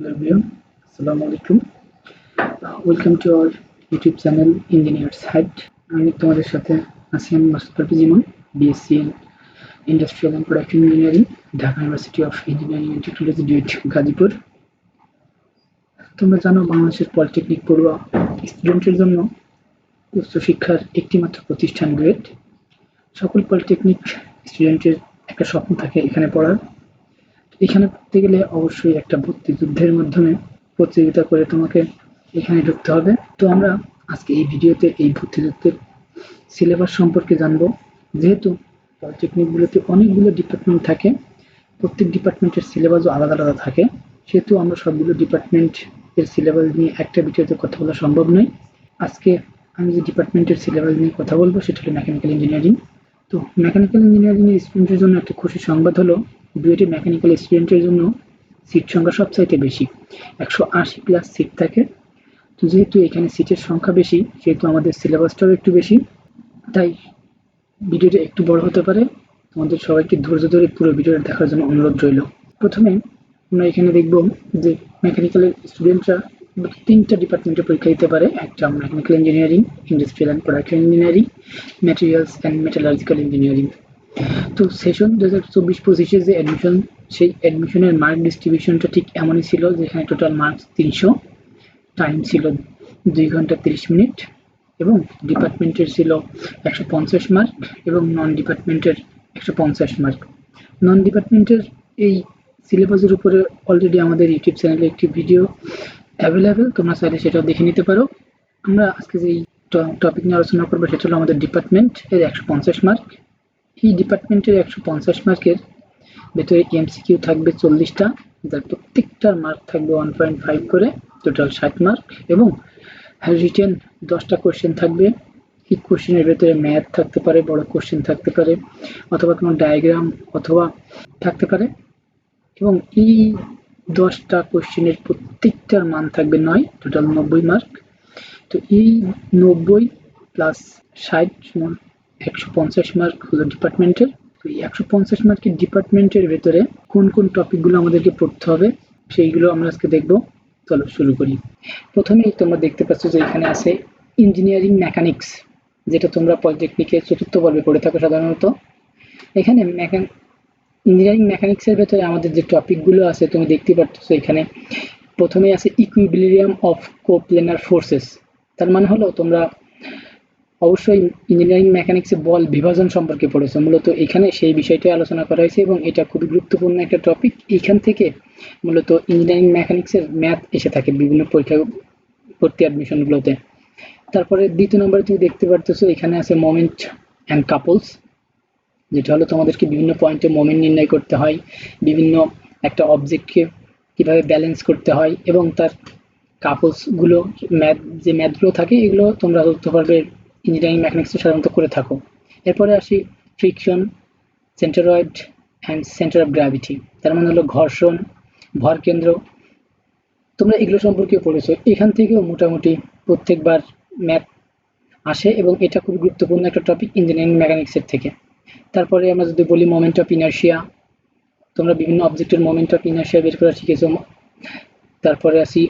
Hello everyone, Assalamu alaikum. Uh, welcome to our YouTube channel Engineers Head. আমি তোমাদের সাথে আছি আমি Masud Parvez BSc in industrial and production engineering Dhaka university of engineering and technology DUET Gazipur তোমরা জানো বাংলাদেশের polytechnic পড়ুয়া স্টুডেন্টের জন্য উচ্চশিক্ষার একটিমাত্র প্রতিষ্ঠান গ্রেড সকল পলিটেকনিক স্টুডেন্টের একটা স্বপ্ন থাকে এখানে পড়ার এখানে পড়তে গেলে অবশ্যই একটা ভর্তি যুদ্ধের মাধ্যমে প্রতিযোগিতা করে তোমাকে এখানে ঢুকতে হবে। তো আমরা আজকে এই ভিডিওতে এই ভর্তি যুদ্ধের সিলেবাস সম্পর্কে জানব। যেহেতু পলিটেকনিকগুলোতে অনেকগুলো ডিপার্টমেন্ট থাকে, প্রত্যেক ডিপার্টমেন্টের সিলেবাসও আলাদা আলাদা থাকে, সেহেতু আমরা সবগুলো ডিপার্টমেন্ট এর সিলেবাস নিয়ে একটা ভিডিওতে কথা বলা সম্ভব নয়। আজকে আমি যে ডিপার্টমেন্টের সিলেবাস নিয়ে কথা বলব, সেটা হলো মেকানিক্যাল ইঞ্জিনিয়ারিং তো মেকানিক্যাল ইঞ্জিনিয়ারিং এর স্টুডেন্টের জন্য একটা খুশি সংবাদ হলো ডুয়েটে মেকানিক্যাল স্টুডেন্টের জন্য সিট সংখ্যা সবচাইতে বেশি। একশো আশি প্লাস সিট থাকে। তো যেহেতু এখানে সিটের সংখ্যা বেশি, সেহেতু আমাদের সিলেবাসটাও একটু বেশি, তাই ভিডিওটা একটু বড় হতে পারে। তোমাদের সবাইকে ধৈর্য ধরে পুরো ভিডিওটা দেখার জন্য অনুরোধ রইল। প্রথমে আমরা এখানে দেখব যে মেকানিক্যালের স্টুডেন্টরা তিনটা ডিপার্টমেন্টে পরীক্ষা দিতে পারে। একটা mechanical engineering industrial and production engineering materials and metallurgical engineering তো সেশন দু হাজার চব্বিশ পঁচিশে যে অ্যাডমিশন সেই অ্যাডমিশনের মার্ক ডিস্ট্রিবিউশনটা ঠিক এমনই ছিল যেখানে টোটাল মার্কস তিনশো। টাইম ছিল দুই ঘণ্টা তিরিশ মিনিট এবং ডিপার্টমেন্টের ছিল একশো পঞ্চাশ মার্ক এবং নন ডিপার্টমেন্টের একশো পঞ্চাশ মার্ক নন ডিপার্টমেন্টের এই সিলেবাসের উপরে অলরেডি আমাদের ইউটিউব চ্যানেলে একটি ভিডিও অ্যাভেলেবেল তোমরা চাইলে সেটাও দেখে নিতে পারো। আমরা আজকে যেই টপিক নিয়ে আলোচনা করব, সেটা হলো আমাদের ডিপার্টমেন্ট এর একশো পঞ্চাশ মার্ক এই ডিপার্টমেন্টের একশো পঞ্চাশ মার্কের ভেতরে এমসিকিউ থাকবে চল্লিশটা। যার প্রত্যেকটার মার্ক থাকবে ওয়ান পয়েন্ট ফাইভ করে টোটাল ষাট মার্ক এবং রিটেন দশটা কোশ্চেন থাকবে। এই কোশ্চেনের ভেতরে ম্যাথ থাকতে পারে, বড় কোশ্চেন থাকতে পারে, অথবা কোনো ডায়াগ্রাম অথবা থাকতে পারে। এবং এই দশটা কোশ্চেনের প্রত্যেকটার মান থাকবে নয় টোটাল নব্বই মার্ক তো এই নব্বই প্লাস ষাট একশো পঞ্চাশ মার্ক হলো ডিপার্টমেন্টের তো এই একশো পঞ্চাশ মার্কের ডিপার্টমেন্টের ভেতরে কোন কোন টপিকগুলো আমাদেরকে পড়তে হবে, সেইগুলো আমরা আজকে দেখব। চলো শুরু করি। প্রথমেই তোমরা দেখতে পাচ্ছ যে এখানে আছে ইঞ্জিনিয়ারিং মেকানিক্স যেটা তোমরা পলিটেকনিকের চতুর্থ পর্বে পড়ে থাকো সাধারণত। এখানে মেকান ইঞ্জিনিয়ারিং মেকানিক্সের ভেতরে আমাদের যে টপিকগুলো আছে, তুমি দেখতে পাচ্ছ এখানে। প্রথমেই আছে ইকুইবিলিয়াম অফ কোপ্লেনার ফোর্সেস তার মানে হলো তোমরা অবশ্যই ইঞ্জিনিয়ারিং মেকানিক্সে বল বিভাজন সম্পর্কে পড়েছে। মূলত এখানে সেই বিষয়টাই আলোচনা করা হয়েছে এবং এটা খুবই গুরুত্বপূর্ণ একটা টপিক এখান থেকে মূলত ইঞ্জিনিয়ারিং মেকানিক্সের ম্যাথ এসে থাকে বিভিন্ন পরীক্ষা, ভর্তি অ্যাডমিশনগুলোতে তারপরে দ্বিতীয় নম্বরে তুমি দেখতে পারতেছো, এখানে আছে মোমেন্ট অ্যান্ড কাপলস যেটা হলো তোমাদেরকে বিভিন্ন পয়েন্টে মোমেন্ট নির্ণয় করতে হয়, বিভিন্ন একটা অবজেক্টকে কীভাবে ব্যালেন্স করতে হয় এবং তার কাপলসগুলো ম্যাথ যে ম্যাথগুলো থাকে, এগুলো তোমরা ধরতে পারবে ইঞ্জিনিয়ারিং মেকানিক্সে সাধারণত করে থাকো। এরপরে আসি friction centroid and centre of gravity তার মানে হলো ঘর্ষণ, ভর কেন্দ্র। তোমরা এগুলো সম্পর্কে পড়েছো। এখান থেকেও মোটামুটি প্রত্যেকবার ম্যাথ আসে এবং এটা খুব গুরুত্বপূর্ণ একটা টপিক ইঞ্জিনিয়ারিং মেকানিক্সের থেকে। তারপরে আমরা যদি বলি মোমেন্ট অফ ইনার্শিয়া তোমরা বিভিন্ন অবজেক্টের মোমেন্ট অফ ইনার্শিয়া বের করা শিখেছো। তারপরে আসি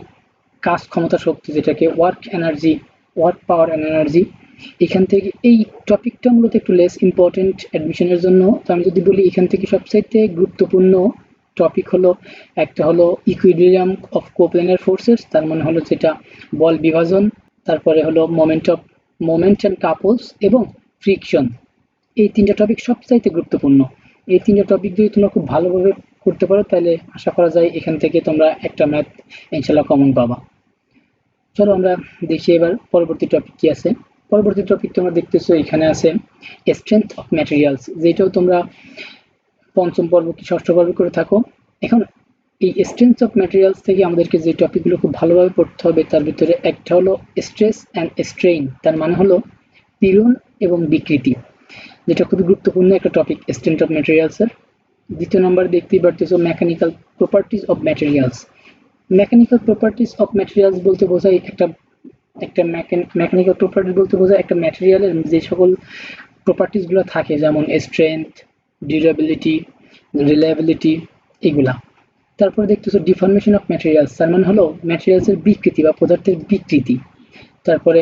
কাজ ক্ষমতা শক্তি, যেটাকে work energy work power and energy এখান থেকে এই টপিকটা মূলত একটু লেস ইম্পর্টেন্ট অ্যাডমিশনের জন্য। তো আমি যদি বলি, এখান থেকে সবচাইতে গুরুত্বপূর্ণ টপিক হলো, একটা হলো ইকুইলিয়াম অফ কোপ্লেনার ফোর্সেস তার মানে হলো যেটা বল বিভাজন, তারপরে হলো moment of moment and couples এবং ফ্রিকশন এই তিনটা টপিক সবচাইতে গুরুত্বপূর্ণ। এই তিনটা টপিক যদি তোমরা খুব ভালোভাবে করতে পারো, তাহলে আশা করা যায় এখান থেকে তোমরা একটা ম্যাথ ইনশাল্লাহ কমন পাবা। চলো আমরা দেখি এবার পরবর্তী টপিক কি আছে। পরবর্তী টপিক তোমরা দেখতেছো, এখানে আছে স্ট্রেংথ অফ ম্যাটেরিয়ালস যেটাও তোমরা পঞ্চম পর্ব কি ষষ্ঠ পর্ব করে থাকো। এখন এই স্ট্রেংথ অফ ম্যাটেরিয়ালস থেকে আমাদেরকে যে টপিকগুলো খুব ভালোভাবে পড়তে হবে, তার ভিতরে একটা হলো স্ট্রেস অ্যান্ড স্ট্রেইন তার মানে হলো পীড়ন এবং বিকৃতি, যেটা খুবই গুরুত্বপূর্ণ একটা টপিক স্ট্রেংথ অফ ম্যাটেরিয়ালসের দ্বিতীয় নম্বর দেখতেই পারতেছো mechanical properties of materials mechanical properties of materials বলতে বোঝায় একটা একটা মেকানিক্যাল প্রপার্টিস বলতে বোঝায় একটা ম্যাটেরিয়ালের যে সকল প্রপার্টিসগুলো থাকে, যেমন স্ট্রেংথ ডিউরেবিলিটি রিলায়েবিলিটি এগুলা। তারপরে দেখতেছো ডিফরমেশন অফ ম্যাটেরিয়ালস তার মানে হলো ম্যাটেরিয়ালসের বিকৃতি বা পদার্থের বিকৃতি। তারপরে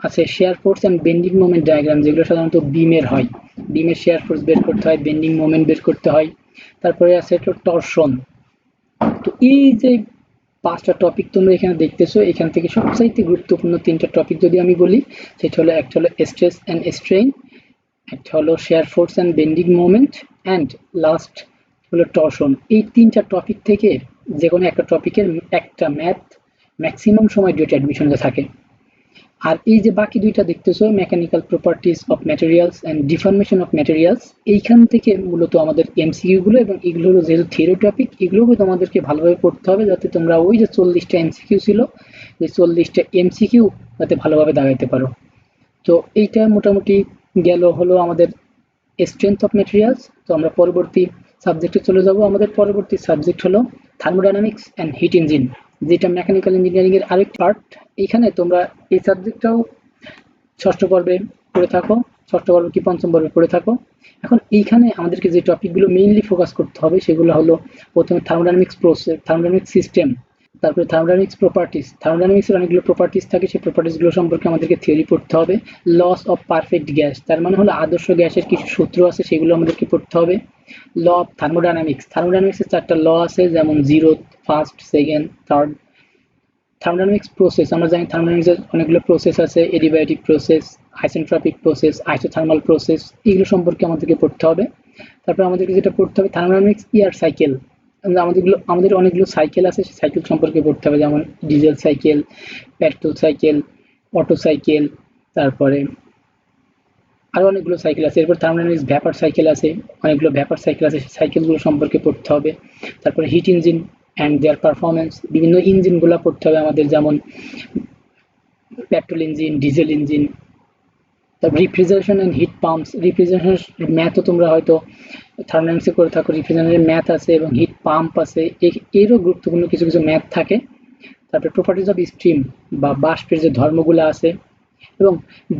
আছে shear force and bending moment diagram যেগুলো সাধারণত বিমের হয়। বিমের শেয়ার ফোর্স বের করতে হয় বেন্ডিং মোমেন্ট বের করতে হয়। তারপরে আছে একটা টর্শন তো এই যে পাঁচটা টপিক তোমরা এখানে দেখতেছো, এখান থেকে সবচাইতে গুরুত্বপূর্ণ তিনটা টপিক যদি আমি বলি, সেটা হলো একটা হলো স্ট্রেস অ্যান্ড স্ট্রেন একটা হলো shear force and bending moment and last হলো টর্শন এই তিনটা টপিক থেকে যে কোনো একটা টপিকের একটা ম্যাথ ম্যাক্সিমাম সময় ডেট অ্যাডমিশনে থাকে। আর এই যে বাকি দুইটা দেখতেছো mechanical properties of materials and deformation of materials এইখান থেকে মূলত আমাদের এমসিকিউগুলো এবং এগুলো হলো যেহেতু থিওরি টপিক এগুলোকে তোমাদেরকে ভালোভাবে পড়তে হবে যাতে তোমরা ওই যে চল্লিশটা এমসিকিউ ছিল, যে চল্লিশটা এমসিকিউ যাতে ভালোভাবে দাগাইতে পারো। তো এইটা মোটামুটি গেল হলো আমাদের স্ট্রেংথ অফ ম্যাটেরিয়ালস তো আমরা পরবর্তী সাবজেক্টে চলে যাব। আমাদের পরবর্তী সাবজেক্ট হলো থার্মোডাইনামিক্স অ্যান্ড হিট ইঞ্জিন যেটা মেকানিক্যাল ইঞ্জিনিয়ারিং এর আরেক পার্ট এখানে তোমরা এই সাবজেক্টটাও ষষ্ঠ পর্বে পড়ে থাকো, ষষ্ঠ পর্ব কি পঞ্চম পর্বে পড়ে থাকো। এখন এইখানে আমাদেরকে যে টপিকগুলো মেইনলি ফোকাস করতে হবে সেগুলো হলো প্রথমে থার্মোডাইনামিক্স প্রসেস থার্মোডাইনামিক্স সিস্টেম তারপরে থার্মোডাইনামিক্স প্রপার্টিস থার্মোডাইনামিক্সের অনেকগুলো প্রপার্টিস থাকে, সেই প্রপার্টিসগুলো সম্পর্কে আমাদেরকে থিওরি পড়তে হবে। লস অফ পারফেক্ট গ্যাস তার মানে হলো আদর্শ গ্যাসের কিছু সূত্র আছে, সেগুলো আমাদেরকে পড়তে হবে। ল অফ থার্মোডাইনামিক্স থার্মোডাইনামিক্সের চারটা ল আছে, যেমন zero first second third thermodynamics process আমরা জানি থার্মোডাইনামিক্সের অনেকগুলো প্রসেস আছে adiabatic process isentropic process isothermal process এগুলো সম্পর্কে আমাদেরকে পড়তে হবে। তারপর আমাদেরকে যেটা পড়তে হবে থার্মোডাইনামিক্স ইয়ার সাইকেল আমাদেরগুলো আমাদের অনেকগুলো সাইকেল আছে, সেই সাইকেল সম্পর্কে পড়তে হবে, যেমন diesel cycle petrol cycle Otto cycle তারপরে আরও অনেকগুলো সাইকেল আছে। এরপর থার্মোডাইনামিক্স ভ্যাপার সাইকেল আছে, অনেকগুলো ভ্যাপার সাইকেল আছে, সেই সাইকেলগুলো সম্পর্কে পড়তে হবে। তারপরে heat engine and their performance বিভিন্ন ইঞ্জিনগুলো পড়তে হবে আমাদের, যেমন পেট্রোল ইঞ্জিন ডিজেল ইঞ্জিন তারপর refrigeration and heat pumps refrigeration ম্যাথও তোমরা হয়তো থার্মোডাইনামিক্সে করে থাকো রিফ্রিজারেশনের ম্যাথ আছে এবং পাম্প আছে এরও গুরুত্বপূর্ণ কিছু কিছু ম্যাথ থাকে। তারপরে প্রপার্টিজ অফ স্ট্রিম বা বাষ্পের যে ধর্মগুলো আছে এবং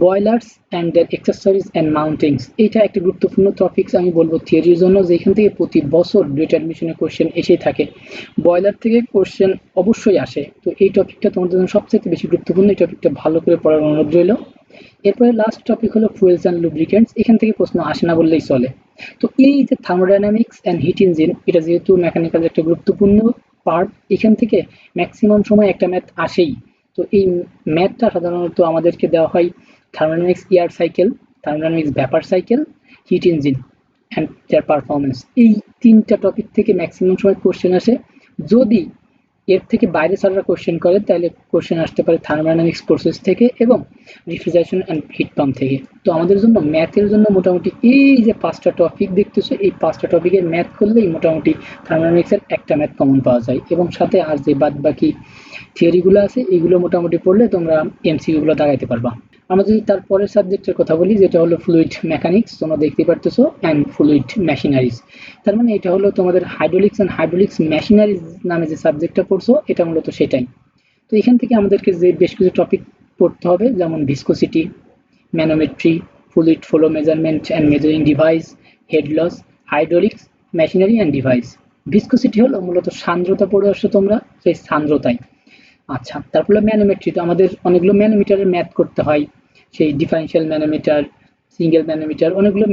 boilers and their accessories and mountings এইটা একটা গুরুত্বপূর্ণ টপিকস আমি বলব থিওরির জন্য, যেখান থেকে প্রতি বছর ডেট অ্যাডমিশনের কোশ্চেন এসেই থাকে। বয়লার থেকে কোশ্চেন অবশ্যই আসে। তো এই টপিকটা তোমাদের জন্য সবচেয়ে বেশি গুরুত্বপূর্ণ, এই টপিকটা ভালো করে পড়ার অনুরোধ রইল। এরপরে লাস্ট টপিক হলো ফুয়েলস অ্যান্ড লুব্রিকেন্টস এখান থেকে প্রশ্ন আসে না বললেই চলে। তো এই যে থার্মোডাইনামিক্স অ্যান্ড হিট ইঞ্জিন এটা যেহেতু মেকানিক্যাল একটা গুরুত্বপূর্ণ পার্ট এখান থেকে ম্যাক্সিমাম সময় একটা ম্যাথ আসেই। তো এই ম্যাথটা সাধারণত আমাদেরকে দেওয়া হয় thermodynamics air cycle thermodynamics vapour cycle heat engine and their performance এই তিনটা টপিক থেকে ম্যাক্সিমাম সময় কোশ্চেন আসে। যদি এর থেকে বাইরে স্যাররা কোশ্চেন করে, তাহলে কোশ্চেন আসতে পারে থার্মোডাইনামিক্স প্রসেস থেকে এবং রিফ্রিজারেশন অ্যান্ড হিট পাম্প থেকে। তো আমাদের জন্য ম্যাথের জন্য মোটামুটি এই যে পাঁচটা টপিক দেখতেছো, এই পাঁচটা টপিকের ম্যাথ করলেই মোটামুটি থার্মোডাইনামিক্সের একটা ম্যাথ কমন পাওয়া যায়। এবং সাথে আর যে বাদ বাকি থিওরিগুলো আছে, এগুলো মোটামুটি পড়লে তোমরা এমসিকিউগুলো দাগাইতে পারবা। আমরা যদি তার পরের সাবজেক্টের কথা বলি, যেটা হলো ফ্লুইড মেকানিক্স তোমরা দেখতে পারতেছো অ্যান্ড ফ্লুইড মেশিনারিজ তার মানে এটা হলো তোমাদের হাইড্রোলিক্স অ্যান্ড হাইড্রোলিক্স মেশিনারিজ নামে যে সাবজেক্টটা পড়ছো, এটা মূলত সেটাই। তো এখান থেকে আমাদেরকে যে বেশ কিছু টপিক পড়তে হবে, যেমন viscosity manometry fluid flow measurement and measuring device head loss hydraulics machinery and device viscosity হলো মূলত সান্দ্রতা পড়ে আসছো তোমরা, সেই সান্দ্রতায়। আচ্ছা তারপরে ম্যানোমেট্রি তো আমাদের অনেকগুলো ম্যানোমিটারের ম্যাথ করতে হয়। সেই ডিফারেন্সিয়াল ম্যানোমিটার সিঙ্গেল ম্যানোমিটার অনেকগুলো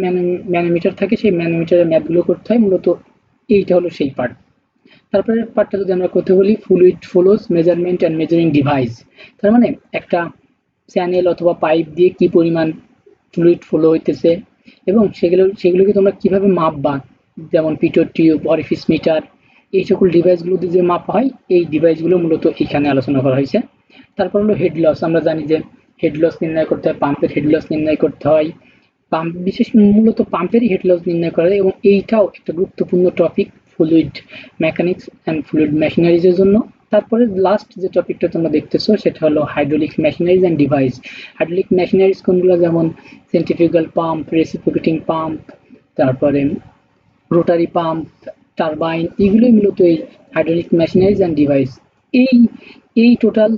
ম্যানোমিটার থাকে, সেই ম্যানোমিটারের ম্যাপগুলো করতে হয়। মূলত এইটা হলো সেই পার্ট তারপরে পার্টটা যদি আমরা করতে বলি fluid flows measurement and measuring device তার মানে একটা চ্যানেল অথবা পাইপ দিয়ে কি পরিমাণ ফ্লুইড ফ্লো হইতেছে এবং সেগুলো, সেগুলোকে তোমরা কীভাবে মাপবা? যেমন পিটোর টিউব অরিফিস মিটার এই সকল ডিভাইসগুলো দিয়ে যে মাপা হয়, এই ডিভাইসগুলো মূলত এখানে আলোচনা করা হয়েছে। তারপর হলো হেড লস আমরা জানি যে হেড লস নির্ণয় করতে হয় পাম্পের হেড লস নির্ণয় করতে হয়। পাম্প বিশেষ মূলত পাম্পেরই হেড লস নির্ণয় করা এবং এইটাও একটা গুরুত্বপূর্ণ topic fluid mechanics and fluid মেশিনারিজের জন্য। তারপরে লাস্ট যে টপিকটা তোমরা দেখতেছো, সেটা হলো hydraulic machineries and device hydraulic machineries কোনগুলো? যেমন সেন্ট্রিফিউগাল পাম্প রেসিপ্রোকেটিং পাম্প তারপরে রোটারি পাম্প টারবাইন এগুলোই মূলত এই হাইড্রোলিক মেশিনারিজ অ্যান্ড ডিভাইস এই এই টোটাল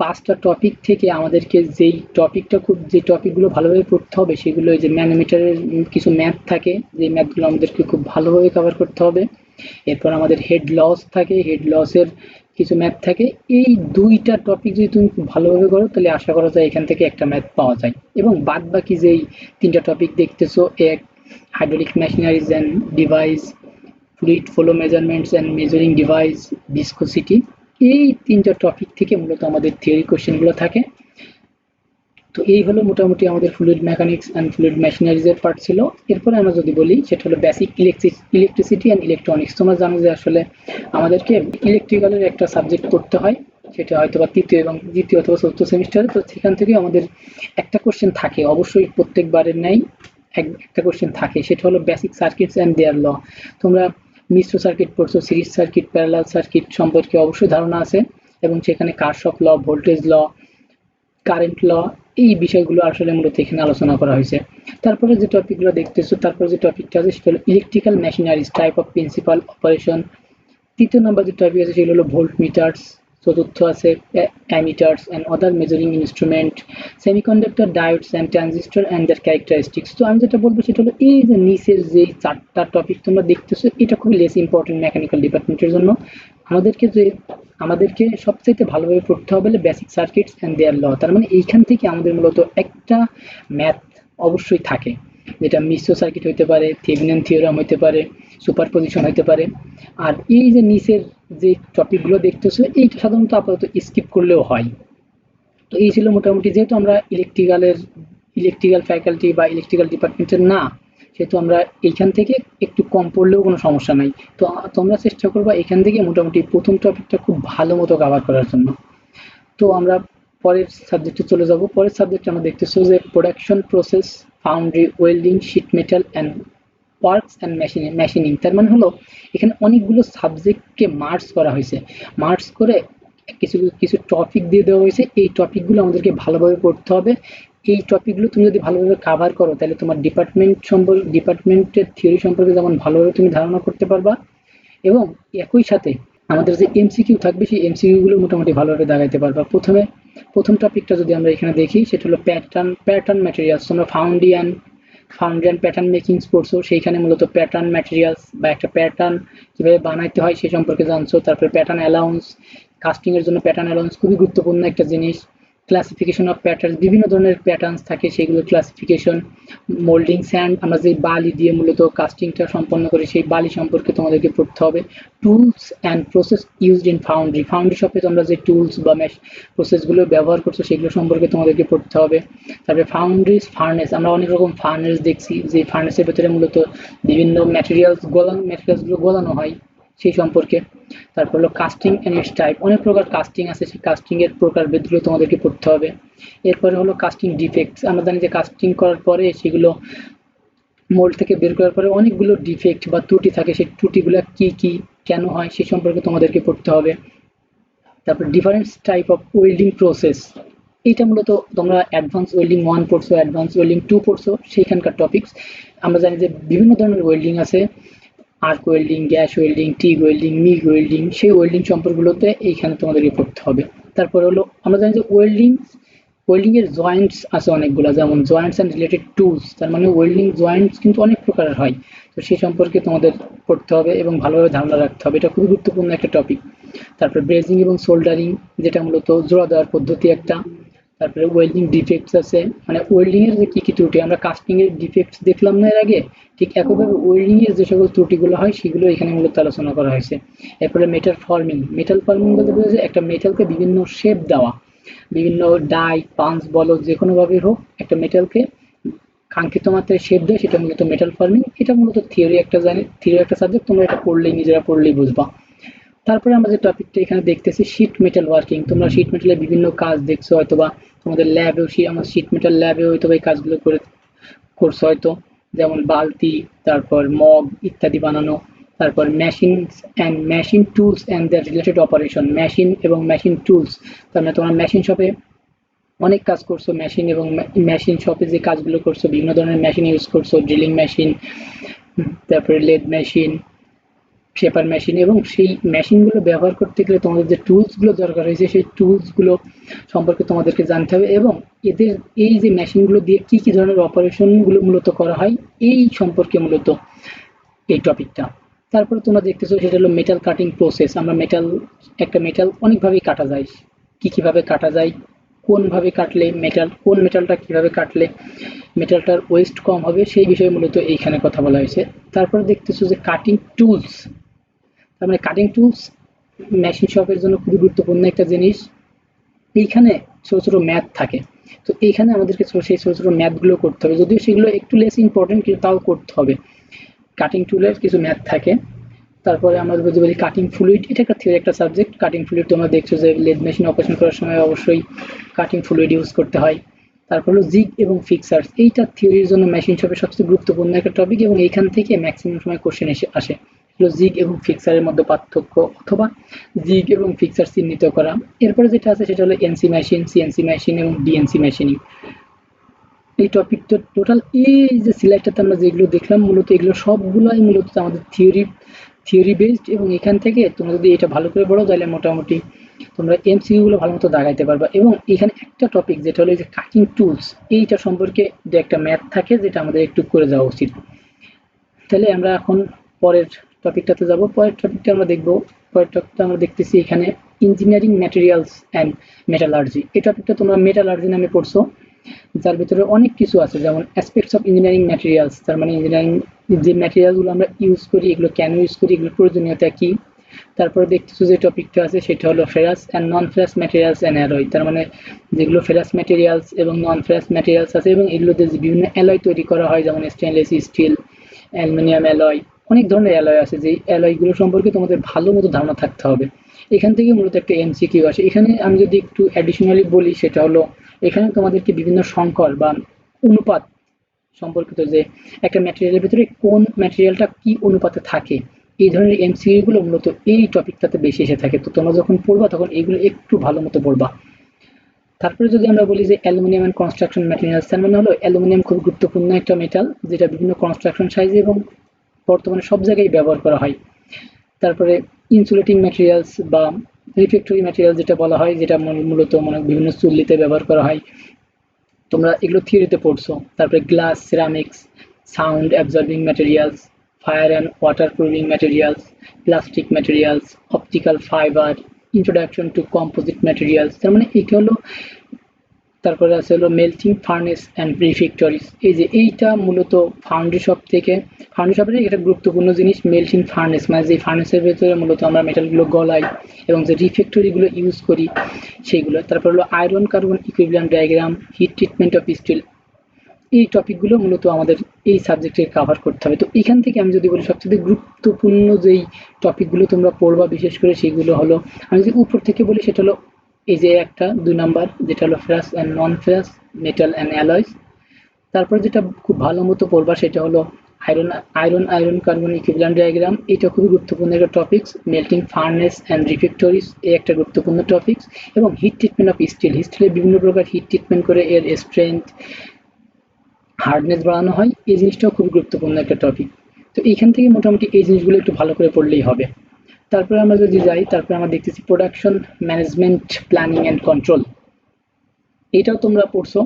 পাঁচটা টপিক থেকে আমাদেরকে যেই টপিকটা খুব, যে টপিকগুলো ভালোভাবে পড়তে হবে, সেগুলো যে ম্যানোমিটারের কিছু ম্যাথ থাকে যে ম্যাথগুলো আমাদেরকে খুব ভালোভাবে কভার করতে হবে। এরপর আমাদের হেড লস থাকে হেড লসের কিছু ম্যাথ থাকে। এই দুইটা টপিক যদি তুমি খুব ভালোভাবে করো, তাহলে আশা করা যায় এখান থেকে একটা ম্যাথ পাওয়া যায়। এবং বাদ বাকি যেই তিনটা টপিক দেখতেছো, এক hydraulic machineries and device fluid flow measurements and measuring device viscosity এই তিনটা টপিক থেকে মূলত আমাদের থিওরি কোশ্চেনগুলো থাকে। তো এই হলো মোটামুটি আমাদের ফ্লুইড মেকানিক্স অ্যান্ড ফ্লুইড মেশিনারিজের পার্ট ছিল। এরপরে আমরা যদি বলি, সেটা হলো বেসিক ইলেকট্রিসিটি অ্যান্ড ইলেকট্রনিক্স তোমরা জানো যে আসলে আমাদেরকে ইলেকট্রিক্যালের একটা সাবজেক্ট করতে হয়, সেটা হয়তো বা তৃতীয় এবং দ্বিতীয় অথবা চতুর্থ সেমিস্টারে তো সেখান থেকে আমাদের একটা কোশ্চেন থাকে, অবশ্যই প্রত্যেকবারের নেই একটা কোশ্চেন থাকে। সেটা হলো basic circuits and their law তোমরা মিশ্র সার্কিট পড়ছো সিরিজ সার্কিট প্যারালাল সার্কিট সম্পর্কে অবশ্যই ধারণা আছে এবং সেখানে কার্শফ ল, ভোল্টেজ ল, কারেন্ট ল, এই বিষয়গুলো আসলে মূলত এখানে আলোচনা করা হয়েছে। তারপরে যে টপিকগুলো দেখতেছো, তারপরে যে টপিকটা আছে, সেটা হলো electrical machineries type of principle operation তৃতীয় নম্বর যে টপিক আছে সেগুলো হলো ভোল্ট মিটার্স চতুর্থ আছে ammeters and other measuring instrument semiconductor diodes and transistor and their characteristics তো আমি যেটা বলব সেটা হলো এই যে নিচের যে চারটা টপিক তোমরা দেখতেছো, এটা খুবই লেস ইম্পর্টেন্ট মেকানিক্যাল ডিপার্টমেন্টের জন্য। আমাদেরকে যে, আমাদেরকে সবচাইতে ভালোভাবে পড়তে হবে basic circuits and their law তার মানে এইখান থেকে আমাদের মূলত একটা ম্যাথ অবশ্যই থাকে। যেটা মিশ্র সার্কিট হইতে পারে থেভিনিয়ান থিওরাম হইতে পারে সুপার পজিশন হইতে পারে। আর এই যে নিচের যে টপিকগুলো দেখতেছো এইটা সাধারণত আপাতত স্কিপ করলেও হয়। তো এই ছিল মোটামুটি, যেহেতু আমরা ইলেকট্রিক্যালের ইলেকট্রিক্যাল ফ্যাকাল্টি বা ইলেকট্রিক্যাল ডিপার্টমেন্টের না, সেহেতু আমরা এইখান থেকে একটু কম পড়লেও কোনো সমস্যা নাই। তো তোমরা চেষ্টা করবা এখান থেকে মোটামুটি প্রথম টপিকটা খুব ভালো মতো কাভার করার জন্য। তো আমরা পরের সাবজেক্টে চলে যাব। পরের সাবজেক্টে আমরা দেখতেছি যে production process foundry welding sheet metal and works and machining machining তার মানে হলো, এখানে অনেকগুলো সাবজেক্টকে মার্চ করা হয়েছে। মার্চ করে কিছু কিছু টপিক দিয়ে দেওয়া হয়েছে। এই টপিকগুলো আমাদেরকে ভালোভাবে পড়তে হবে। এই টপিকগুলো তুমি যদি ভালোভাবে কাভার করো, তাহলে তোমার ডিপার্টমেন্ট সম্পর্কে ডিপার্টমেন্টের থিওরি সম্পর্কে যেমন ভালোভাবে তুমি ধারণা করতে পারবা। এবং একই সাথে আমাদের যে এমসিকিউ থাকবে, সেই এমসিকিউগুলো মোটামুটি ভালোভাবে দাগাইতে পারবা। প্রথমে, প্রথম টপিকটা যদি আমরা এখানে দেখি, সেটা হলো প্যাটার্ন প্যাটার্ন ম্যাটেরিয়ালস তোমরা ফাউন্ডিয়ান ফাউন্ডিয়ান প্যাটার্ন মেকিং পড়ছো সেইখানে মূলত প্যাটার্ন ম্যাটেরিয়ালস বা একটা প্যাটার্ন কীভাবে বানাইতে হয়, সে সম্পর্কে জানছো। তারপরে প্যাটার্ন অ্যালাউন্স কাস্টিংয়ের জন্য প্যাটার্ন অ্যালাউন্স খুবই গুরুত্বপূর্ণ একটা জিনিস। ক্লাসিফিকেশন অফ প্যাটার্ন বিভিন্ন ধরনের প্যাটার্নস থাকে, সেগুলো ক্লাসিফিকেশন মোল্ডিং স্যান্ড আমরা যে বালি দিয়ে মূলত কাস্টিংটা সম্পন্ন করি, সেই বালি সম্পর্কে তোমাদেরকে পড়তে হবে। Tools and process used in foundry foundry শপে তোমরা যে টুলস বা ম্যাশ প্রসেসগুলো ব্যবহার করছ, সেগুলো সম্পর্কে তোমাদেরকে পড়তে হবে। তারপরে ফাউন্ড্রিজ ফার্নেস আমরা অনেক রকম ফার্নেস দেখছি, যে ফার্নেসের ভেতরে মূলত বিভিন্ন ম্যাটেরিয়ালস গলানো ম্যাটেরিয়ালসগুলো গলানো হয়। সেই সম্পর্কে। তারপর হলো কাস্টিং অ্যান্ড ইটস টাইপ অনেক প্রকার কাস্টিং আছে, সেই কাস্টিংয়ের এর প্রকার ভেদগুলো তোমাদেরকে পড়তে হবে। এরপরে হলো কাস্টিং ডিফেক্টস আমরা জানি যে কাস্টিং করার পরে সেগুলো মোল্ড থেকে বের করার পরে অনেকগুলো ডিফেক্ট বা ত্রুটি থাকে, সেই ত্রুটিগুলো কি কি, কেন হয় সে সম্পর্কে তোমাদেরকে পড়তে হবে। তারপর different type of welding process এইটা মূলত তোমরা অ্যাডভান্স ওয়েল্ডিং ওয়ান পড়ছো অ্যাডভান্স ওয়েল্ডিং টু পড়ছো, সেইখানকার টপিকস আমরা জানি যে বিভিন্ন ধরনের ওয়েল্ডিং আছে arc welding, gas welding, T welding MIG welding, সেই ওয়েল্ডিং সম্পর্কগুলোতে এইখানে তোমাদেরকে পড়তে হবে। তারপর হলো, আমরা জানি যে ওয়েল্ডিং ওয়েল্ডিংয়ের জয়েন্টস আছে অনেকগুলো, যেমন জয়েন্টস অ্যান্ড রিলেটেড টুলস তার মানে ওয়েল্ডিং জয়েন্টস কিন্তু অনেক প্রকারের হয়। তো সেই সম্পর্কে তোমাদের পড়তে হবে এবং ভালোভাবে ধারণা রাখতে হবে। এটা খুবই গুরুত্বপূর্ণ একটা টপিক তারপর ব্রেজিং এবং সোল্ডারিং যেটা মূলত জোড়া দেওয়ার পদ্ধতি একটা। তারপরে ওয়েল্ডিং ডিফেক্টস আছে। মানে ওয়েল্ডিং এর যে কি কি ত্রুটি, আমরা কাস্টিং এর ডিফেক্টস দেখলাম না এর আগে। ঠিক একইভাবে ওয়েল্ডিং এর যে সকল ত্রুটিগুলো হয়, সেগুলো এখানে মূলত আলোচনা করা হয়েছে। এরপরে মেটাল ফর্মিং মেটাল ফর্মিং বলতে বোঝা একটা মেটালকে বিভিন্ন শেপ দেওয়া। বিভিন্ন ডাই পাঞ্চ বলো যে কোনোভাবে হোক, একটা মেটালকে কাঙ্ক্ষিত মাত্রায় শেপ দেয়, সেটা মূলত মেটাল ফর্মিং এটা মূলত থিওরি একটা জানি থিওরি একটা সাবজেক্ট তোমরা এটা পড়লেই নিজেরা পড়লেই বুঝবা। তারপরে আমরা যে টপিকটা এখানে দেখতেছি শিট মেটাল ওয়ার্কিং তোমরা শিট মেটালের বিভিন্ন কাজ দেখছ, হয়তোবা তোমাদের ল্যাবেও আমার শিট মেটাল ল্যাবে হয়তো এই কাজগুলো করে করছ হয়তো। যেমন বালতি, তারপর মগ ইত্যাদি বানানো, তারপর machine and machine tools and the related operation machine এবং মেশিন টুলস তার মানে তোমার মেশিন শপে অনেক কাজ করছ মেশিন এবং মেশিন শপে যে কাজগুলো করছ, বিভিন্ন ধরনের মেশিন ইউজ করছ ড্রিলিং মেশিন তারপরে লেড মেশিন শেপার মেশিন এবং সেই মেশিনগুলো ব্যবহার করতে গেলে তোমাদের যে টুলসগুলো দরকার হয়েছে, সেই টুলসগুলো সম্পর্কে তোমাদেরকে জানতে হবে এবং এদের, এই যে মেশিনগুলো দিয়ে কী কী ধরনের অপারেশনগুলো মূলত করা হয়, এই সম্পর্কে মূলত এই টপিকটা তারপরে তোমরা দেখতেছো সেটা হলো মেটাল কাটিং প্রসেস আমরা মেটাল একটা মেটাল অনেকভাবেই কাটা যায়। কী কীভাবে কাটা যায়, কোনভাবে কাটলে মেটাল কোন মেটালটা কীভাবে কাটলে মেটালটার ওয়েস্ট কম হবে, সেই বিষয়ে মূলত এইখানে কথা বলা হয়েছে। তারপরে দেখতেছো যে কাটিং টুলস তার মানে কাটিং টুলস মেশিন শপের জন্য খুবই গুরুত্বপূর্ণ একটা জিনিস। এইখানে ছোট ছোট ম্যাথ থাকে। তো এইখানে আমাদেরকে সেই ছোট ছোট ম্যাথগুলো করতে হবে। যদিও সেগুলো একটু লেস ইম্পর্টেন্ট কিন্তু তাও করতে হবে। কাটিং টুলের কিছু ম্যাথ থাকে। তারপরে আমরা যদি বলি কাটিং ফ্লুইড এটা একটা থিওরি একটা সাবজেক্ট কাটিং ফ্লুইড তোমরা দেখছ যে লেদ মেশিন অপারেশন করার সময় অবশ্যই কাটিং ফ্লুইড ইউজ করতে হয়। তারপর হলো জিগ এবং ফিক্সার্স এইটা থিওরির জন্য মেশিন শপের সবচেয়ে গুরুত্বপূর্ণ একটা টপিক এবং এইখান থেকে ম্যাক্সিমাম সময় কোশ্চেন এসে আসে। হলো জিগ এবং ফিক্সারের মধ্যে পার্থক্য অথবা জিগ এবং ফিক্সার চিহ্নিত করা। এরপরে যেটা আছে সেটা হলো এনসি মেশিন সিএনসি মেশিন এবং ডিএনসি মেশিনিং এই টপিকটা টোটাল এই যে সিলেক্টটাতে আমরা যেগুলো দেখলাম, মূলত এগুলো সবগুলোই মূলত আমাদের থিওরি থিওরি বেসড এবং এখান থেকে তোমরা যদি এটা ভালো করে পড়ো, তাহলে মোটামুটি তোমরা এমসিকিউগুলো ভালো মতো দাগাইতে পারবা। এবং এখানে একটা টপিক যেটা হলো যে কাটিং টুলস এইটা সম্পর্কে যে একটা ম্যাথ থাকে, যেটা আমাদের একটু করে যাওয়া উচিত। তাহলে আমরা এখন পরের টপিকটাতে যাব। পরের টপিকটা আমরা দেখব। পরের টপিকটা আমরা দেখতেছি এখানে ইঞ্জিনিয়ারিং ম্যাটেরিয়ালস অ্যান্ড মেটালার্জি এই টপিকটা তোমরা মেটালার্জি নামে পড়ছো। যার ভিতরে অনেক কিছু আছে, যেমন অ্যাসপেক্টস অফ ইঞ্জিনিয়ারিং ম্যাটেরিয়ালস তার মানে ইঞ্জিনিয়ারিং যে ম্যাটেরিয়ালগুলো আমরা ইউজ করি, এগুলো কেন ইউজ করি, এগুলোর প্রয়োজনীয়তা কী? তারপরে দেখতেছো যে টপিকটা আছে, সেটা হলো ferrous and non ferrous materials and alloy তার মানে যেগুলো ফেরাস ম্যাটেরিয়ালস এবং নন ফেরাস ম্যাটেরিয়ালস আছে এবং এগুলোতে বিভিন্ন অ্যালয় তৈরি করা হয়, যেমন স্টেনলেস স্টিল অ্যালুমিনিয়াম অ্যালয় অনেক ধরনের অ্যালয় আছে যে অ্যালয়গুলো সম্পর্কে তোমাদের ভালো মতো ধারণা থাকতে হবে। এখান থেকে মূলত একটা এমসিকিউ আসে। এখানে আমি যদি একটু অ্যাডিশনালি বলি, সেটা হলো, এখানে তোমাদেরকে বিভিন্ন সংকর বা অনুপাত সম্পর্কিত যে একটা ম্যাটেরিয়ালের ভিতরে কোন ম্যাটেরিয়ালটা কি অনুপাতে থাকে, এই ধরনের এমসিকিউগুলো মূলত এই টপিকটাতে বেশি এসে থাকে। তো তোমরা যখন পড়বা, তখন এইগুলো একটু ভালো মতো পড়বা। তারপরে যদি আমরা বলি যে অ্যালুমিনিয়াম অ্যান্ড কনস্ট্রাকশন ম্যাটেরিয়ালস তার মানে হলো অ্যালুমিনিয়াম খুব গুরুত্বপূর্ণ একটা মেটাল যেটা বিভিন্ন কনস্ট্রাকশন সাইজে এবং বর্তমানে সব জায়গায় ব্যবহার করা হয়। তারপরে ইনসুলেটিং ম্যাটেরিয়ালস বা রিফ্লেক্টরি ম্যাটেরিয়াল যেটা বলা হয়, যেটা মূলত মানে বিভিন্ন চুল্লিতে ব্যবহার করা হয়। তোমরা এগুলো থিওরিতে পড়ছো। তারপরে glass ceramics sound absorbing materials fire and water proofing materials plastic materials optical fibre introduction to composite materials তার মানে এইটা হলো তারপরে আছে হলো মেল্টিং ফার্নেস অ্যান্ড রিফেক্টরিজ এই যে এইটা মূলত ফাউন্ডি শপ থেকে ফাউন্ডি শপের একটা গুরুত্বপূর্ণ জিনিস মেল্টিং ফার্নেস মানে যে ফার্নেসের ভেতরে মূলত আমরা মেটালগুলো গলাই এবং যে রিফেক্টরিগুলো ইউজ করি, সেইগুলো। তারপর হলো iron carbon equivalent diagram heat treatment of steel এই টপিকগুলো মূলত আমাদের এই সাবজেক্টে কাভার করতে হবে। তো এখান থেকে আমি যদি বলি, সবচেয়ে গুরুত্বপূর্ণ যেই টপিকগুলো তোমরা পড়বা বিশেষ করে, সেগুলো হলো, আমি যদি উপর থেকে বলি, সেটা হলো এই যে একটা, দুই নাম্বার, যেটা হলো ferrous and non ferrous metal and alloys তারপর যেটা খুব ভালো মতো পড়বা সেটা হলো iron iron iron carbon equivalent diagram এটা খুবই গুরুত্বপূর্ণ একটা topics melting furnace and refractories এই একটা গুরুত্বপূর্ণ টপিক্স এবং হিট ট্রিটমেন্ট অফ স্টিল স্টিলের বিভিন্ন প্রকার হিট ট্রিটমেন্ট করে এর স্ট্রেংথ হার্ডনেস বাড়ানো হয়। এই জিনিসটাও খুবই গুরুত্বপূর্ণ একটা টপিক তো এইখান থেকে মোটামুটি এই জিনিসগুলো একটু ভালো করে পড়লেই হবে। তারপরে আমরা যদি যাই, তারপরে আমরা দেখতেছি production management planning and control এটাও তোমরা পড়ছো,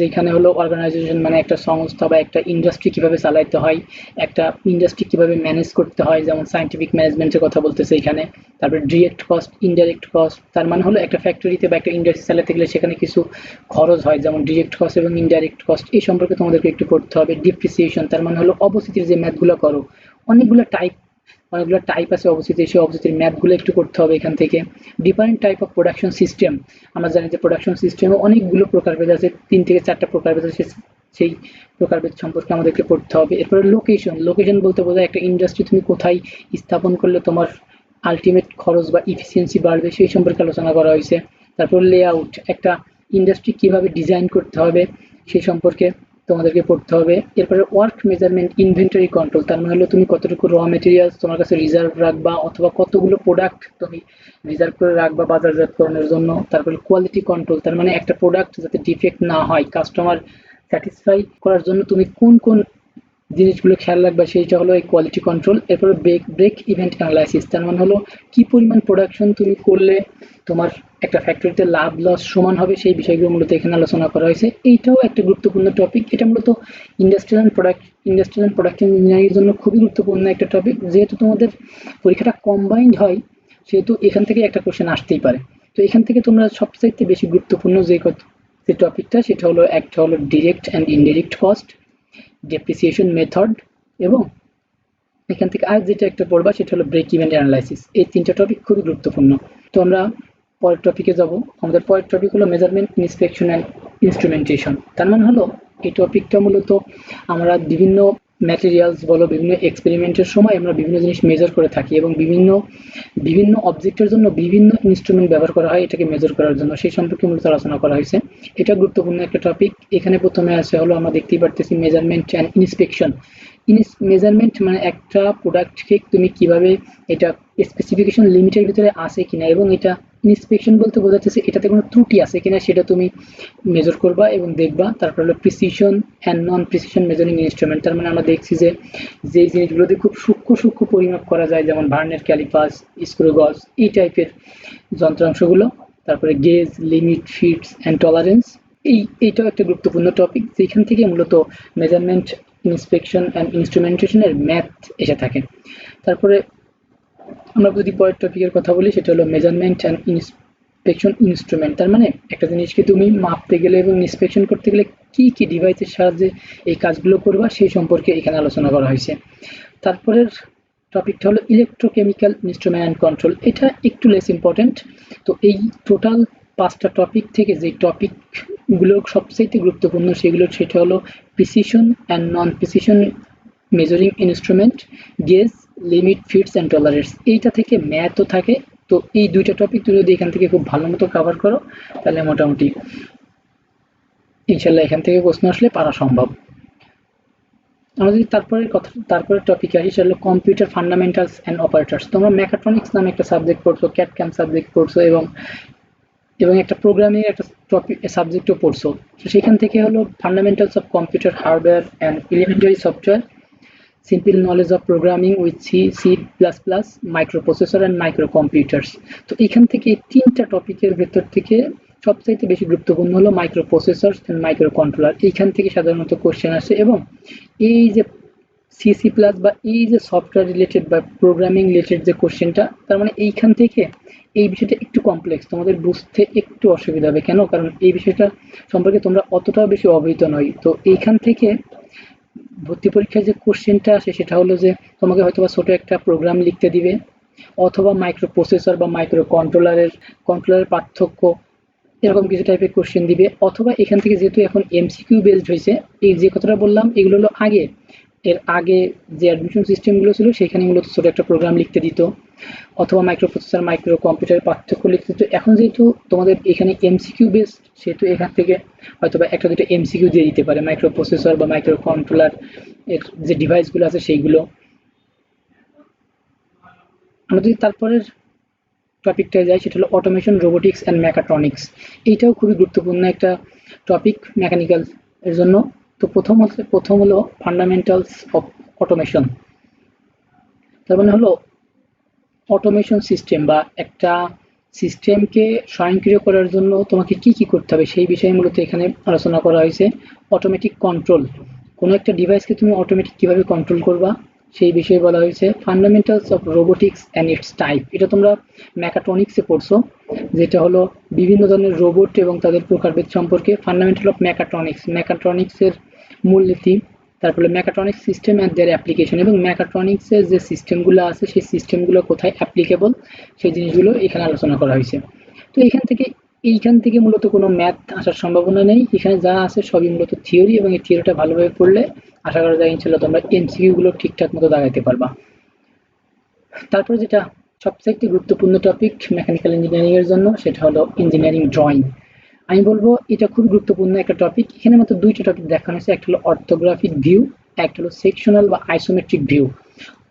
যেখানে হলো অর্গানাইজেশন মানে একটা সংস্থা বা একটা ইন্ডাস্ট্রি কীভাবে চালাইতে হয়, একটা ইন্ডাস্ট্রি কীভাবে ম্যানেজ করতে হয়, যেমন সাইন্টিফিক ম্যানেজমেন্টের কথা বলতেছে এখানে, তারপরে ডিরেক্ট কস্ট ইনডাইরেক্ট কস্ট তার মানে হলো একটা ফ্যাক্টরিতে বা একটা ইন্ডাস্ট্রি চালাতে গেলে সেখানে কিছু খরচ হয়, যেমন ডিরেক্ট কস্ট এবং ইনডাইরেক্ট কস্ট এই সম্পর্কে তোমাদেরকে একটু পড়তে হবে ডিপ্রিসিয়েশন তার মানে হলো অবস্থিতির যে ম্যাথগুলো করো, অনেকগুলো টাইপ অনেকগুলো টাইপ আছে অবস্থিত সেই অবস্থিতির ম্যাপগুলো একটু করতে হবে এখান থেকে। Different type of production system আমরা জানি যে প্রোডাকশন সিস্টেমে অনেকগুলো প্রকারভেদ আছে, তিন থেকে চারটা প্রকারভেদ আছে, সেই প্রকারভেদ সম্পর্কে আমাদেরকে পড়তে হবে। এরপরে লোকেশন লোকেশন বলতে বোঝায় একটা ইন্ডাস্ট্রি তুমি কোথায় স্থাপন করলে তোমার আলটিমেট খরচ বা ইফিসিয়েন্সি বাড়বে, সেই সম্পর্কে আলোচনা করা হয়েছে। তারপর লেআউট একটা ইন্ডাস্ট্রি কীভাবে ডিজাইন করতে হবে, সেই সম্পর্কে তোমাদেরকে পড়তে হবে। এরপরে ওয়ার্ক মেজারমেন্ট ইনভেন্টারি কন্ট্রোল তার মানে হলো তুমি কতটুকু র মেটেরিয়াল তোমার কাছে রিজার্ভ রাখবা অথবা কতগুলো প্রোডাক্ট তুমি রিজার্ভ করে রাখবা বাজারজাতকরণের জন্য। তারপরে কোয়ালিটি কন্ট্রোল তার মানে একটা প্রোডাক্ট যাতে ডিফেক্ট না হয় কাস্টমার স্যাটিসফাই করার জন্য তুমি কোন কোন জিনিসগুলো খেয়াল রাখবা, সেইটা হলো এই কোয়ালিটি কন্ট্রোল এরপরে ব্রেক ব্রেক ইভেন্ট অ্যানালাইসিস তার মানে হলো কি পরিমাণ প্রোডাকশন তুমি করলে, তোমার একটা ফ্যাক্টরিতে লাভ লস সমান হবে, সেই বিষয়গুলো মূলত এখানে আলোচনা করা হয়েছে। এইটাও একটা গুরুত্বপূর্ণ টপিক এটা মূলত ইন্ডাস্ট্রিয়াল প্রোডাক্ট ইন্ডাস্ট্রিয়াল প্রোডাকশন ইঞ্জিনিয়ারিংয়ের জন্য খুবই গুরুত্বপূর্ণ একটা টপিক যেহেতু তোমাদের পরীক্ষাটা কম্বাইন্ড হয়, সেহেতু এখান থেকে একটা কোশ্চেন আসতেই পারে। তো এখান থেকে তোমরা সবচাইতে বেশি গুরুত্বপূর্ণ যে যে টপিকটা সেটা হলো একটা হলো direct and indirect cost depreciation method এবং এখান থেকে আর যেটা একটা পড়বা, সেটা হলো ব্রেক ইভেন্ট অ্যানালাইসিস এই তিনটা টপিক খুবই গুরুত্বপূর্ণ। তো আমরা পরের টপিকে যাব। আমাদের পরের টপিক হলো মেজারমেন্ট ইন্সপেকশন অ্যান্ড ইনস্ট্রুমেন্টেশন তার মানে হলো, এই টপিকটা মূলত আমরা বিভিন্ন ম্যাটেরিয়ালস বলো, বিভিন্ন এক্সপেরিমেন্টের সময় আমরা বিভিন্ন জিনিস মেজার করে থাকি এবং বিভিন্ন বিভিন্ন অবজেক্টের জন্য বিভিন্ন ইনস্ট্রুমেন্ট ব্যবহার করা হয় এটাকে মেজার করার জন্য। সেই সম্পর্কে মূলত আলোচনা করা হয়েছে। এটা গুরুত্বপূর্ণ একটা টপিক এখানে প্রথমে আছে হলো আমরা দেখতেই পারতেছি measurement and inspection ins measurement মানে একটা প্রোডাক্টকে তুমি কীভাবে এটা স্পেসিফিকেশন লিমিটের ভিতরে আছে কিনা এবং এটা ইন্সপেকশন বলতে বোঝাচ্ছে এটাতে কোনো ত্রুটি আছে কিনা সেটা তুমি মেজার করবা এবং দেখবা। তারপর হলো precision and non precision measuring instrument তার মানে আমরা দেখছি যে যে জিনিসগুলোতে খুব সূক্ষ্ম সূক্ষ্ম পরিমাপ করা যায়, যেমন ভার্নের ক্যালিপাস স্ক্রুগজ এই টাইপের যন্ত্রাংশগুলো। তারপরে gauge limit fits and tolerance এই, এইটাও একটা গুরুত্বপূর্ণ টপিক যেখান থেকে মূলত মেজারমেন্ট ইন্সপেকশন অ্যান্ড ইনস্ট্রুমেন্টেশনের ম্যাথ এসে থাকে। তারপরে আমরা যদি পরের টপিকের কথা বলি, সেটা হলো মেজারমেন্ট অ্যান্ড ইন্সপেকশন ইনস্ট্রুমেন্ট তার মানে একটা জিনিসকে তুমি মাপতে গেলে এবং ইন্সপেকশন করতে গেলে কি কি ডিভাইসের সাহায্যে এই কাজগুলো করবা, সেই সম্পর্কে এখানে আলোচনা করা হয়েছে। তারপরের টপিকটা হলো ইলেকট্রোকেমিক্যাল ইনস্ট্রুমেন্ট অ্যান্ড কন্ট্রোল এটা একটু লেস ইম্পর্টেন্ট তো এই টোটাল পাঁচটা টপিক থেকে যে টপিকগুলো সবচেয়ে গুরুত্বপূর্ণ সেগুলো সেটা হলো and non precision measuring instrument gauge limit fits and tolerance এইটা থেকে ম্যাথও থাকে। তো এই দুইটা টপিক তুমি যদি এখান থেকে খুব ভালো মতো কভার করো, তাহলে মোটামুটি ইনশাল্লাহ এখান থেকে প্রশ্ন আসলে পারা সম্ভব। আমরা যদি তারপরে কথা, তারপরে টপিক আসি, সেটা কম্পিউটার ফান্ডামেন্টালস অ্যান্ড অপারেটার্স তোমরা মেকাট্রনিক্স নামে একটা সাবজেক্ট পড়ছো ক্যাট ক্যাম সাবজেক্ট পড়ছো এবং এবং একটা প্রোগ্রামিং একটা টপিক সাবজেক্টও পড়ছো। তো সেখান থেকে হলো fundamentals of computer hardware and elementary software simple knowledge of programming with C C plus plus microprocessor and microcomputers তো এখান থেকে এই তিনটা টপিকের ভেতর থেকে সবচাইতে বেশি গুরুত্বপূর্ণ হলো microprocessor and microcontroller এইখান থেকে সাধারণত কোশ্চেন আসে এবং এই যে সি সি প্লাস বা এই যে সফটওয়্যার রিলেটেড বা প্রোগ্রামিং রিলেটেড যে কোশ্চেনটা তার মানে এইখান থেকে এই বিষয়টা একটু কমপ্লেক্স তোমাদের বুঝতে একটু অসুবিধা হবে। কেন? কারণ এই বিষয়টা সম্পর্কে তোমরা অতটাও বেশি অবহিত নয়। তো এইখান থেকে ভর্তি পরীক্ষায় যে কোশ্চেনটা আসে, সেটা হলো যে তোমাকে হয়তোবা ছোট একটা প্রোগ্রাম লিখতে দিবে, অথবা মাইক্রো প্রসেসর বা মাইক্রো কন্ট্রোলারের কন্ট্রোলারের পার্থক্য এরকম কিছু টাইপের কোশ্চেন দিবে, অথবা এখান থেকে যেহেতু এখন এমসিকিউ বেসড হয়েছে, এই যে কথাটা বললাম, এগুলো হলো আগে। এর আগে যে অ্যাডমিশন সিস্টেমগুলো ছিল, সেখানে মূলত ছোটো একটা প্রোগ্রাম লিখতে দিত, অথবা মাইক্রো প্রসেসর মাইক্রো কম্পিউটার পার্থক্য লিখতে দিত। এখন যেহেতু তোমাদের এখানে এমসিকিউ বেসড সেহেতু এখান থেকে হয়তো বা একটা দুটো এমসিকিউ দিয়ে দিতে পারে মাইক্রো প্রসেসর বা মাইক্রো কন্ট্রোলার এর যে ডিভাইসগুলো আছে সেইগুলো। আমরা যদি তারপরের টপিকটায় যাই, সেটা হলো অটোমেশন রোবোটিক্স অ্যান্ড মেকাট্রনিক্স এইটাও খুবই গুরুত্বপূর্ণ একটা টপিক মেকানিক্যাল এর জন্য। তো প্রথম হচ্ছে, প্রথম হলো ফান্ডামেন্টালস অফ অটোমেশন তার মানে হলো অটোমেশন সিস্টেম বা একটা সিস্টেমকে স্বয়ংক্রিয় করার জন্য তোমাকে কি কি করতে হবে সেই বিষয়ে মূলত এখানে আলোচনা করা হয়েছে। অটোমেটিক কন্ট্রোল কোনো একটা ডিভাইসকে তুমি অটোমেটিক কীভাবে কন্ট্রোল করবা সেই বিষয়ে বলা হয়েছে। Fundamentals of robotics and its type এটা তোমরা ম্যাকাট্রনিক্সে পড়ছো, যেটা হলো বিভিন্ন ধরনের রোবট এবং তাদের প্রকারভেদ সম্পর্কে। ফান্ডামেন্টাল অফ ম্যাকাট্রনিক্স ম্যাকাট্রনিক্সের মূলনীতি, তারপরে mechatronics system and their application এবং ম্যাকাট্রনিক্সের যে সিস্টেমগুলো আছে, সেই সিস্টেমগুলো কোথায় অ্যাপ্লিকেবল সেই জিনিসগুলো এখানে আলোচনা করা হয়েছে। তো এখান থেকে, এইখান থেকে মূলত কোনো ম্যাথ আসার সম্ভাবনা নেই। এখানে যা আছে সবই মূলত থিওরি এবং এই থিওরিটা ভালোভাবে পড়লে আশা করা যায় ইনশাল্লাহ তোমরা এমসিকিউগুলো ঠিকঠাক মতো দাগাইতে পারবা। তারপরে যেটা সবচেয়ে গুরুত্বপূর্ণ টপিক মেকানিক্যাল ইঞ্জিনিয়ারিংয়ের জন্য, সেটা হলো ইঞ্জিনিয়ারিং ড্রয়িং আমি বলব, এটা খুব গুরুত্বপূর্ণ একটা টপিক এখানে মাত্র দুইটা টপিক দেখানো হয়েছে। একটা হলো অর্থোগ্রাফিক ভিউ একটা হলো সেকশনাল বা আইসোমেট্রিক ভিউ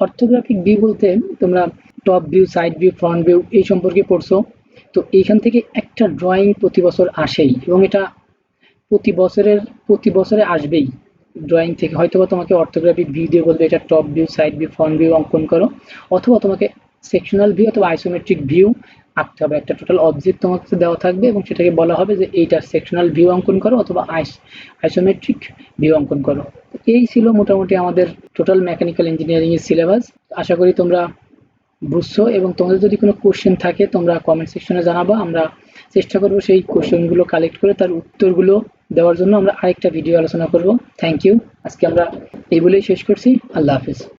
অর্থোগ্রাফিক ভিউ বলতে তোমরা top view side view front view এই সম্পর্কে পড়ছো। তো এইখান থেকে একটা ড্রয়িং প্রতি বছর আসেই এবং এটা প্রতি বছরের, প্রতি বছরে আসবেই। ড্রয়িং থেকে হয়তোবা তোমাকে অর্থোগ্রাফিক ভিউ দিয়ে বলবে, এটা top view side view front view অঙ্কন করো। অথবা তোমাকে সেকশনাল ভিউ অথবা আইসোমেট্রিক ভিউ আঁকতে হবে। একটা টোটাল অবজেক্ট তোমাকে দেওয়া থাকবে এবং সেটাকে বলা হবে যে এইটা সেকশনাল ভিউ অঙ্কন করো অথবা আইসোমেট্রিক ভিউ অঙ্কন করো। এই ছিল মোটামুটি আমাদের টোটাল মেকানিক্যাল ইঞ্জিনিয়ারিং এর সিলেবাস আশা করি তোমরা বুঝছ এবং তোমাদের যদি কোনো কোশ্চেন থাকে, তোমরা কমেন্ট সেকশনে জানাবা। আমরা চেষ্টা করব সেই কোশ্চেনগুলো কালেক্ট করে তার উত্তরগুলো দেওয়ার জন্য আমরা আরেকটা ভিডিও আলোচনা করব। থ্যাংক ইউ আজকে আমরা এই বলেই শেষ করছি। আল্লাহ হাফিজ।